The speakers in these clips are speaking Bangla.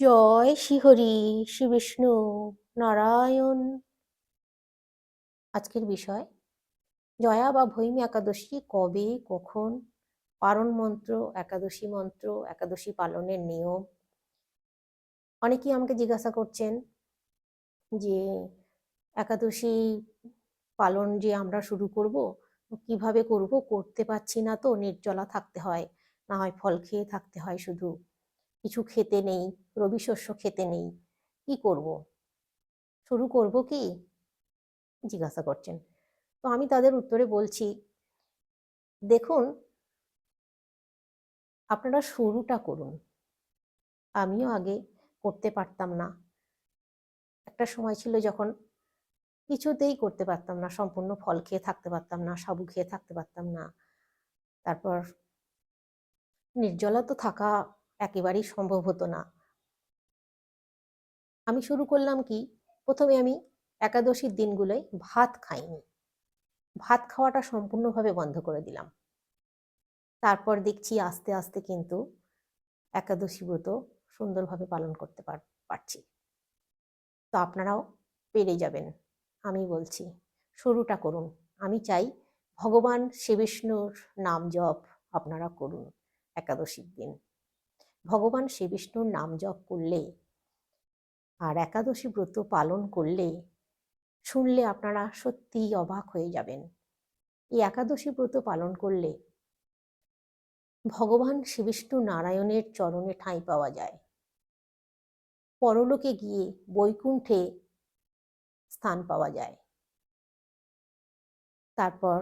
জয় শ্রীহরি শ্রী বিষ্ণু নারায়ণ। আজকের বিষয়, জয়া বা ভৈমী একাদশী কবে, কখন? পারণ মন্ত্র, একাদশী মন্ত্র, একাদশী পালনের নিয়ম। অনেকেই আমাকে জিজ্ঞাসা করছেন যে, একাদশী পালন যে আমরা শুরু করব, কীভাবে করব? করতে পারছি না তো, নির্জলা থাকতে হয়। না হয় ফল খেয়ে থাকতে হয় শুধু। কিছু খেতে নেই, রবি শস্য খেতে নেই, কি করব? শুরু করব কি? জিজ্ঞাসা করছেন। তো আমি তাদের উত্তরে বলছি, দেখুন, আপনারা শুরুটা করুন। আমিও আগে করতে পারতাম না। একটা সময় ছিল যখন কিছুতেই করতে পারতাম না, সম্পূর্ণ ফল খেয়ে থাকতে পারতাম না, সাবু খেয়ে থাকতে পারতাম না। তারপর নির্জলা তো থাকা একেবারেই সম্ভব হতো না। আমি শুরু করলাম কি? প্রথমে আমি একাদশীর দিনগুলোয় ভাত খাইনি। ভাত খাওয়াটা সম্পূর্ণভাবে বন্ধ করে দিলাম। তারপর দেখছি আস্তে আস্তে কিন্তু একাদশী ব্রত সুন্দরভাবে পালন করতে পারছি। তো আপনারাও পেরে যাবেন, আমি বলছি। শুরুটা করুন। আমি চাই ভগবান শ্রী বিষ্ণুর নাম জপ আপনারা করুন একাদশীর দিন। ভগবান শ্রীবিষ্ণুর নাম জপ করলে আর একাদশী ব্রত পালন করলে শুনলে আপনারা সত্যিই অবাক হয়ে যাবেন। এই একাদশী ব্রত পালন করলে ভগবান শ্রীবিষ্ণু নারায়ণের চরণে ঠাঁই পাওয়া যায়। পরলোকে গিয়ে বৈকুণ্ঠে স্থান পাওয়া যায়। তারপর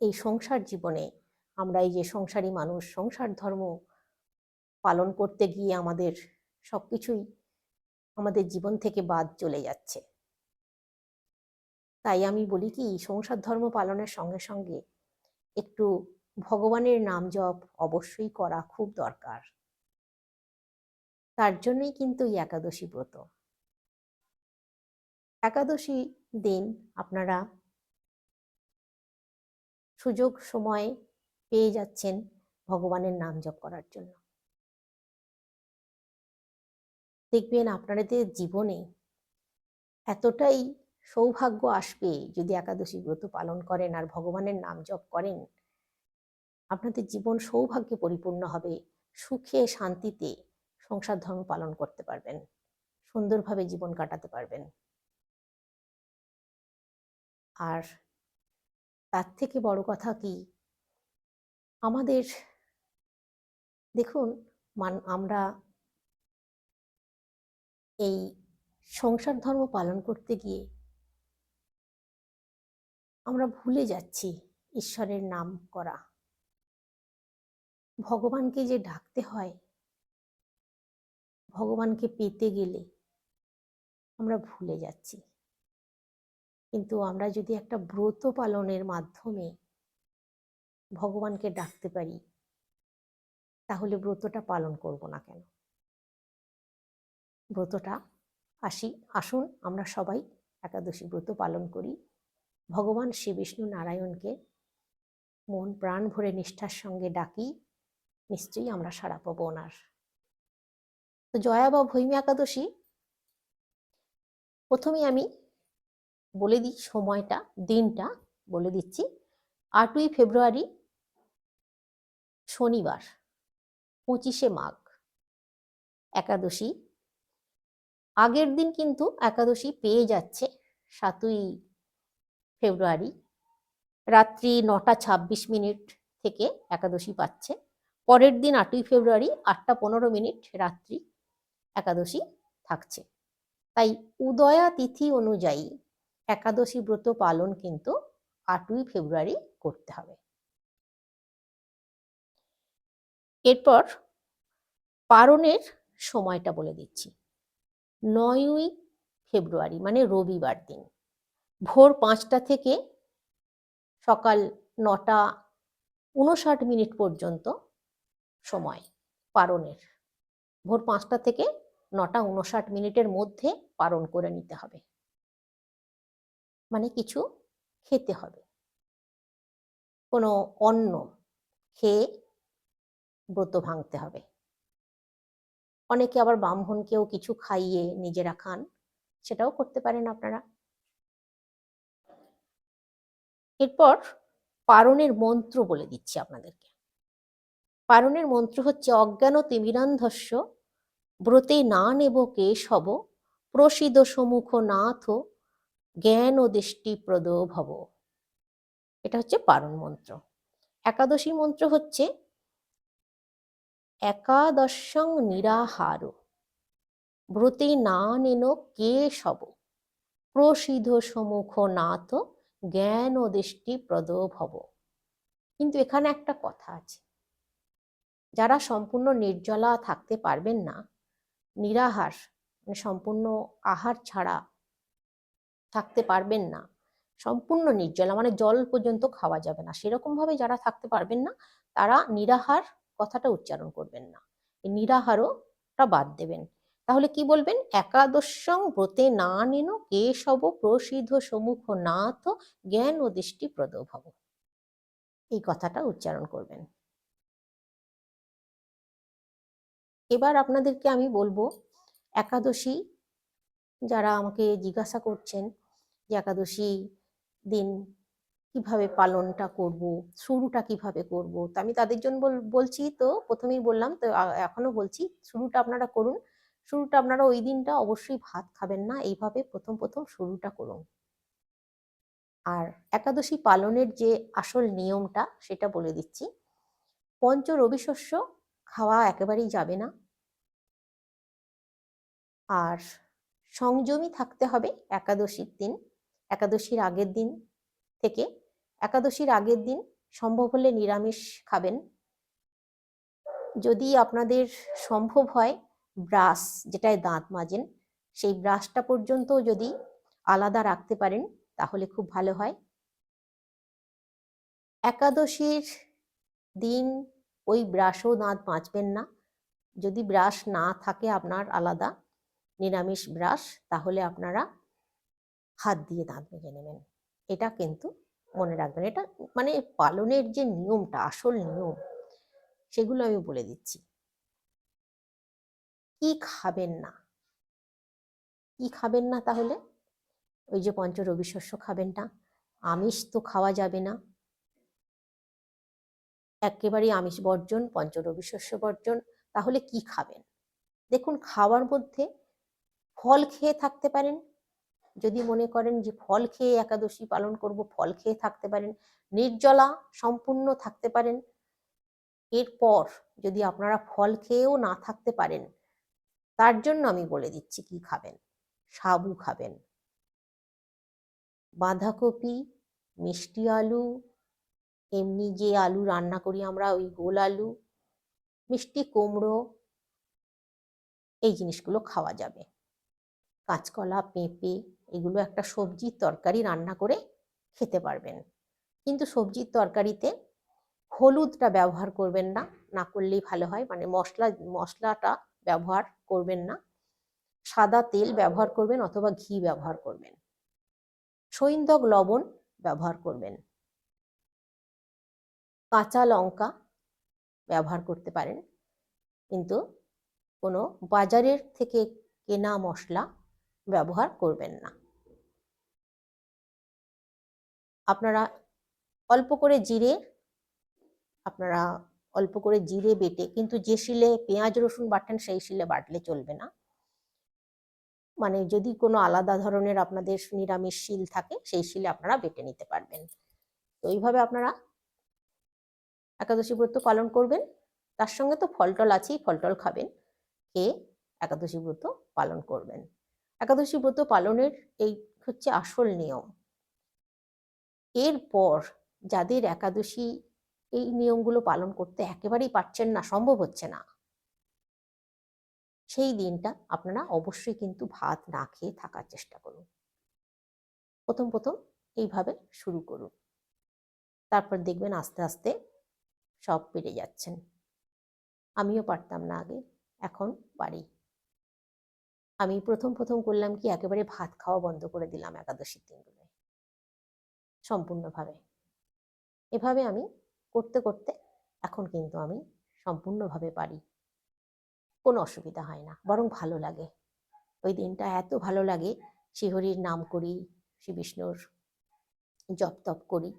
এই সংসার জীবনে আমরা এই যে সংসারী মানুষ, সংসার ধর্ম পালন করতে গিয়ে আমাদের সব কিছুই আমাদের জীবন থেকে বাদ চলে যাচ্ছে। তাই আমি বলি কি, সংসার ধর্ম পালনের সঙ্গে সঙ্গে একটু ভগবানের নাম জপ অবশ্যই করা খুব দরকার। তার জন্যই কিন্তু এই একাদশী ব্রত। একাদশী দিন আপনারা সুযোগ সময় পেয়ে যাচ্ছেন ভগবানের নাম জপ করার জন্য। দেখবেন আপনাদের জীবনে এতটাই সৌভাগ্য আসবে যদি একাদশী ব্রত পালন করেন আর ভগবানের নাম জপ করেন। আপনাদের জীবন সৌভাগ্যে পরিপূর্ণ হবে, সুখে, শান্তিতে সংসার ধর্ম পালন করতে পারবেন, সুন্দরভাবে জীবন কাটাতে পারবেন। আর তার থেকে বড় কথা কি? আমাদের দেখুন, মান আমরা এই সংসার ধর্ম পালন করতে গিয়ে আমরা ভুলে যাচ্ছি ঈশ্বরের নাম করা। ভগবানকে যে ডাকতে হয়, ভগবানকে পেতে গেলে আমরা ভুলে যাচ্ছি। কিন্তু আমরা যদি একটা ব্রত পালনের মাধ্যমে ভগবানকে ডাকতে পারি, তাহলে ব্রতটা পালন করব না কেন? ব্রতটা আসি। আসুন আমরা সবাই একাদশী ব্রত পালন করি। ভগবান শ্রী বিষ্ণু নারায়ণকে মন প্রাণ ভরে নিষ্ঠার সঙ্গে ডাকি, নিশ্চয়ই আমরা সারা পাবো ওনার। তো জয়া বা ভৈমী একাদশী, প্রথমে আমি বলে দিই সময়টা, দিনটা বলে দিচ্ছি। আটই ফেব্রুয়ারি শনিবার, পঁচিশে মাঘ একাদশী আগের দিন কিন্তু একাদশী পেয়ে যাচ্ছে সাতই ফেব্রুয়ারি। রাত্রি নটা ছাব্বিশ মিনিট থেকে একাদশী পাচ্ছে। পরের দিন আটই ফেব্রুয়ারি আটটা পনেরো মিনিট রাত্রি একাদশী থাকছে। তাই উদয়া তিথি অনুযায়ী একাদশী ব্রত পালন কিন্তু আটই ফেব্রুয়ারি করতে হবে। এরপর পারণের সময়টা বলে দিচ্ছি। নয়ই ফেব্রুয়ারি মানে রবিবার দিন। ভোর পাঁচটা থেকে সকাল নটা উনষাট মিনিট পর্যন্ত সময় পারণের। ভোর পাঁচটা থেকে নটা উনষাট মিনিটের মধ্যে পারণ করে নিতে হবে। মানে কিছু খেতে হবে। কোনো অন্ন খেয়ে ব্রত ভাঙতে হবে। অনেকে আবার ব্রাহ্মণকেও কিছু খাইয়ে নিজেরা খান। সেটাও করতে পারেন আপনারা। এরপর পারণের মন্ত্র বলে দিচ্ছি আপনাদেরকে। পারণের মন্ত্র হচ্ছে অজ্ঞান তিমিরান্ধস্য, ব্রতে না নেব কেশব প্রসিদ সমুখ নাথ, জ্ঞান ও দৃষ্টি প্রদ ভব এটা হচ্ছে পারণ মন্ত্র। একাদশী মন্ত্র হচ্ছে একাদশং নিরাহার। ব্রতে না নেন কেশব প্রসিদ্ধ সমুখ নাথ, জ্ঞান ও দৃষ্টি প্রদ ভব কিন্তু এখানে একটা কথা আছে। যারা সম্পূর্ণ নির্জলা থাকতে পারবেন না, নিরাহার মানে সম্পূর্ণ আহার ছাড়া থাকতে পারবেন না, সম্পূর্ণ নির্জলা মানে জল পর্যন্ত খাওয়া যাবে না সেরকম ভাবে যারা থাকতে পারবেন না, তারা নিরাহার কথাটা উচ্চারণ করবেন না। নিরাহারটা বাদ দেবেন। তাহলে কি বলবেন? একাদশং ব্রতে না নেন কেশব প্রসিদ্ধ সমুখ নাথ জ্ঞান ও দৃষ্টি প্রদভব। এই কথাটা উচ্চারণ করবেন। এবার আপনাদেরকে আমি বলব, একাদশী যারা আমাকে জিজ্ঞাসা করছেন যে একাদশী দিন কীভাবে পালনটা করব, শুরুটা কীভাবে করব? তো আমি তাদের জন্য বলছি তো, প্রথমেই বললাম, তো এখনও বলছি, শুরুটা আপনারা করুন। শুরুটা আপনারা ওই দিনটা অবশ্যই ভাত খাবেন না, এইভাবে প্রথম প্রথম শুরুটা করুন। আর একাদশী পালনের যে আসল নিয়মটা, সেটা বলে দিচ্ছি। পঞ্চ রবি শস্য খাওয়া একেবারেই যাবে না। আর সংযমী থাকতে হবে একাদশীর দিন, একাদশীর আগের দিন থেকে। একাদশীর আগের দিন সম্ভব হলে নিরামিষ খাবেন। যদি আপনাদের সম্ভব হয় ব্রাশ, যেটায় দাঁত মাজেন, সেই ব্রাশটা পর্যন্ত যদি আলাদা রাখতে পারেন, তাহলে খুব ভালো হয়। একাদশীর দিন ওই ব্রাশও দাঁত মাজবেন না। যদি ব্রাশ না থাকে আপনার আলাদা নিরামিষ ব্রাশ, তাহলে আপনারা হাত দিয়ে দাঁত মেজে নেবেন। এটা কিন্তু মনে রাখবেন। এটা মানে পালনের যে নিয়মটা, আসল নিয়ম, সেগুলো আমি বলে দিচ্ছি। কি খাবেন না? কি খাবেন না তাহলে? ওই যে পঞ্চ রবি শস্য খাবেন না আমিষ তো খাওয়া যাবে না। একেবারেই আমিষ বর্জন, পঞ্চ রবি শস্য বর্জন, তাহলে কি খাবেন? দেখুন, খাওয়ার মধ্যে ফল খেয়ে থাকতে পারেন যদি মনে করেন যে ফল খেয়ে একাদশী পালন করব, ফল খেয়ে থাকতে পারেন, নির্জলা সম্পূর্ণ থাকতে পারেন। এরপর যদি আপনারা ফল খেয়েও না থাকতে পারেন, তার জন্য আমি বলে দিচ্ছি কি খাবেন? সাবু খাবেন। বাঁধাকপি, মিষ্টি আলু, এমনি যে আলু রান্না করি আমরা, ওই গোল আলু, মিষ্টি কুমড়ো, এই জিনিসগুলো খাওয়া যাবে। কাঁচকলা, পেঁপে এগুলো একটা সবজির তরকারি রান্না করে খেতে পারবেন। কিন্তু সবজির তরকারিতে হলুদটা ব্যবহার করবেন না না করলেই ভালো হয়। মানে মশলা, মশলাটা ব্যবহার করবেন না। সাদা তেল ব্যবহার করবেন অথবা ঘি ব্যবহার করবেন। সৈন্দক লবণ ব্যবহার করবেন। কাঁচা লঙ্কা ব্যবহার করতে পারেন। কিন্তু কোনো বাজারের থেকে কেনা মশলা ব্যবহার করবেন না। আপনারা অল্প করে জিরে, আপনারা অল্প করে জিরে বেটে, কিন্তু যে শিলে পেঁয়াজ, রসুন বাটেন সেই শিলে বাটলে চলবে না। মানে যদি কোনো আলাদা ধরনের আপনাদের নিরামিষ শিল থাকে, সেই শিলে আপনারা বেটে নিতে পারবেন। তো এইভাবে আপনারা একাদশী ব্রত পালন করবেন। তার সঙ্গে তো ফলটল আছেই ফলটল খাবেন। খেয়ে একাদশী ব্রত পালন করবেন। একাদশী ব্রত পালনের এই হচ্ছে আসল নিয়ম। এরপর যাদের একাদশী এই নিয়মগুলো পালন করতে একেবারেই পারছেন না, সম্ভব হচ্ছে না, সেই দিনটা আপনারা অবশ্যই কিন্তু ভাত না খেয়ে থাকার চেষ্টা করুন। প্রথম প্রথম এইভাবে শুরু করুন। তারপর দেখবেন আস্তে আস্তে সব পেরে যাচ্ছেন। আমিও পারতাম না আগে, এখন পারি। আমি প্রথম প্রথম করলাম কি একেবারে ভাত খাওয়া বন্ধ করে দিলাম একাদশীর দিনগুলোয়। সম্পূর্ণভাবে। এভাবে আমি করতে করতে এখন কিন্তু আমি সম্পূর্ণভাবে পারি। কোনো অসুবিধা হয় না, বরং ভালো লাগে। ওই দিনটা এত ভালো লাগে শ্রীহরির নাম করি শ্রী বিষ্ণুর জপ তপ করি।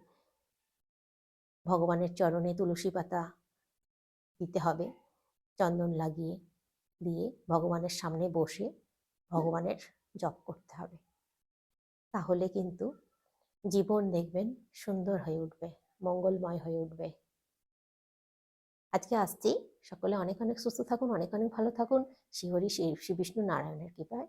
ভগবানের চরণে তুলসী পাতা দিতে হবে, চন্দন লাগিয়ে, দিয়ে ভগবানের সামনে বসে ভগবানের জপ করতে হবে। তাহলে কিন্তু জীবন দেখবেন সুন্দর হয়ে উঠবে, মঙ্গলময় হয়ে উঠবে। আজকে আসছি। সকলে অনেক অনেক সুস্থ থাকুন, অনেক অনেক ভালো থাকুন। শ্রী শ্রী বিষ্ণু নারায়ণের কৃপায়।